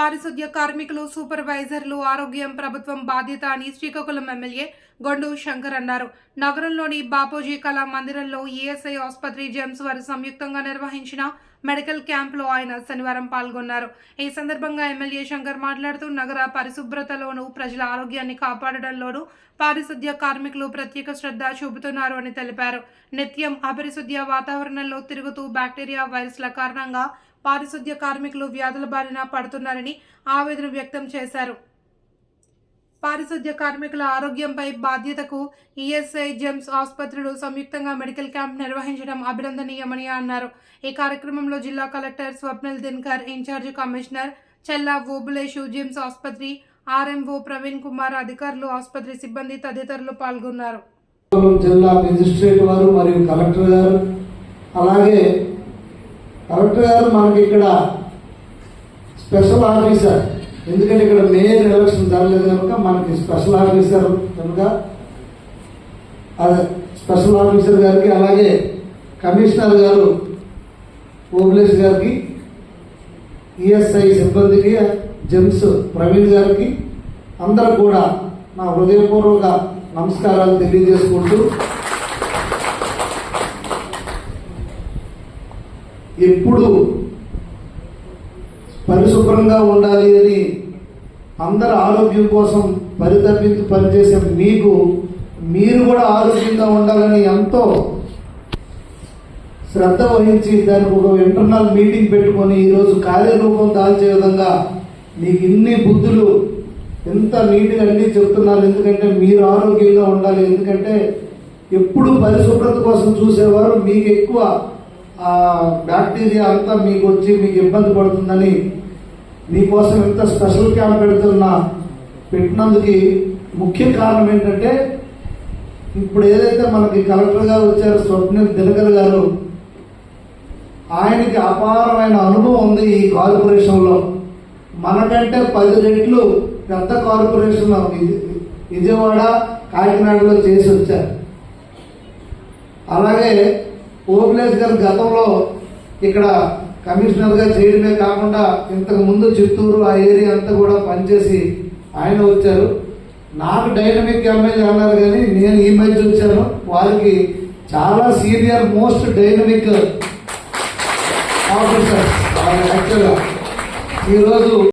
పారిశుద్ధ్య కార్మికులు సూపర్వైజర్లు ఆరోగ్యం ప్రభుత్వం బాధ్యత అని శ్రీకాకుళం ఎమ్మెల్యే గొండు శంకర్ అన్నారు. నగరంలోని బాపూజీ కళా మందిరంలో ఈఎస్ఐ ఆసుపత్రి జెమ్స్ వారు సంయుక్తంగా నిర్వహించిన మెడికల్ క్యాంప్లో ఆయన శనివారం పాల్గొన్నారు. ఈ సందర్భంగా ఎమ్మెల్యే శంకర్ మాట్లాడుతూ నగర పరిశుభ్రతలోనూ ప్రజల ఆరోగ్యాన్ని కాపాడడంలోనూ పారిశుద్ధ్య కార్మికులు ప్రత్యేక శ్రద్ధ చూపుతున్నారు అని తెలిపారు. నిత్యం అపరిశుద్ధ్య వాతావరణంలో తిరుగుతూ బ్యాక్టీరియా వైరస్ల కారణంగా పారిశుద్ధ్య కార్మికులు వ్యాధుల బారిన పడుతున్నారని ఆవేదన వ్యక్తం చేశారు. పారిశుద్ధ్య కార్మికుల ఆరోగ్యంపై బాధ్యతకు ఈఎస్ఐ జెమ్స్ ఆసుపత్రులు సంయుక్తంగా మెడికల్ క్యాంప్ నిర్వహించడం అభినందనీయమని అన్నారు. ఈ కార్యక్రమంలో జిల్లా collector Swapnil Dinkar in-charge commissioner Chella Obuleshu GIMS ఆసుపత్రి ఆర్ఎంఓ ప్రవీణ్ కుమార్ అధికారులు ఆసుపత్రి సిబ్బంది తదితరులు పాల్గొన్నారు. జిల్లా మెజిస్ట్రేట్ వారు మరియు కలెక్టర్ గారు అలాగే కలెక్టర్ గారు మనకి ఇక్కడ స్పెషల్ ఆఫీసర్. ఎందుకంటే ఇక్కడ మేయర్ ఎలక్షన్ జరగలేదు కనుక మనకి స్పెషల్ ఆఫీసర్ కనుక స్పెషల్ ఆఫీసర్ గారికి అలాగే కమిషనర్ గారు ఓబులేష్ గారికి ఈఎస్ఐ సిబ్బందికి జెమ్స్ ప్రవీణ్ గారికి అందరూ కూడా నా హృదయపూర్వక నమస్కారాలు తెలియజేసుకుంటూ ఎప్పుడు పరిశుభ్రంగా ఉండాలి అని అందరి ఆరోగ్యం కోసం పరితపించి పనిచేసే మీకు మీరు కూడా ఆరోగ్యంగా ఉండాలని ఎంతో శ్రద్ధ వహించి దానికి ఒక ఇంటర్నల్ మీటింగ్ పెట్టుకొని ఈరోజు కార్యరూపం దాల్చే విధంగా మీకు ఇన్ని బుద్ధులు ఎంత నీట్గా అన్నీ చెప్తున్నారు. ఎందుకంటే మీరు ఆరోగ్యంగా ఉండాలి. ఎందుకంటే ఎప్పుడు పరిశుభ్రత కోసం చూసేవారు మీకు ఎక్కువ బ్యాక్టీరియా అంతా మీకు వచ్చి మీకు ఇబ్బంది పడుతుందని మీకోసం ఎంత స్పెషల్ క్యాంప్ పెడుతున్నా పెట్టినందుకు ముఖ్య కారణం ఏంటంటే ఇప్పుడు ఏదైతే మనకి కలెక్టర్ గారు వచ్చారు స్వప్నిల్ దినకర్ గారు ఆయనకి అపారమైన అనుభవం ఉంది ఈ కార్పొరేషన్లో. మనకంటే పది రెట్లు పెద్ద కార్పొరేషన్ విజయవాడ కాకినాడలో చేసి వచ్చారు. అలాగే ఓపిలేష్ గారు గతంలో ఇక్కడ కమిషనర్గా చేయడమే కాకుండా ఇంతకు ముందు చిత్తూరు ఆ ఏరియా అంతా కూడా పనిచేసి ఆయన వచ్చారు. నాకు డైనమిక్ ఎమ్మెల్యే అన్నారు కానీ నేను ఈ మధ్య వచ్చాను. వారికి చాలా సీనియర్ మోస్ట్ డైనమిక్ ఆఫీసర్. యాక్చువల్గా ఈరోజు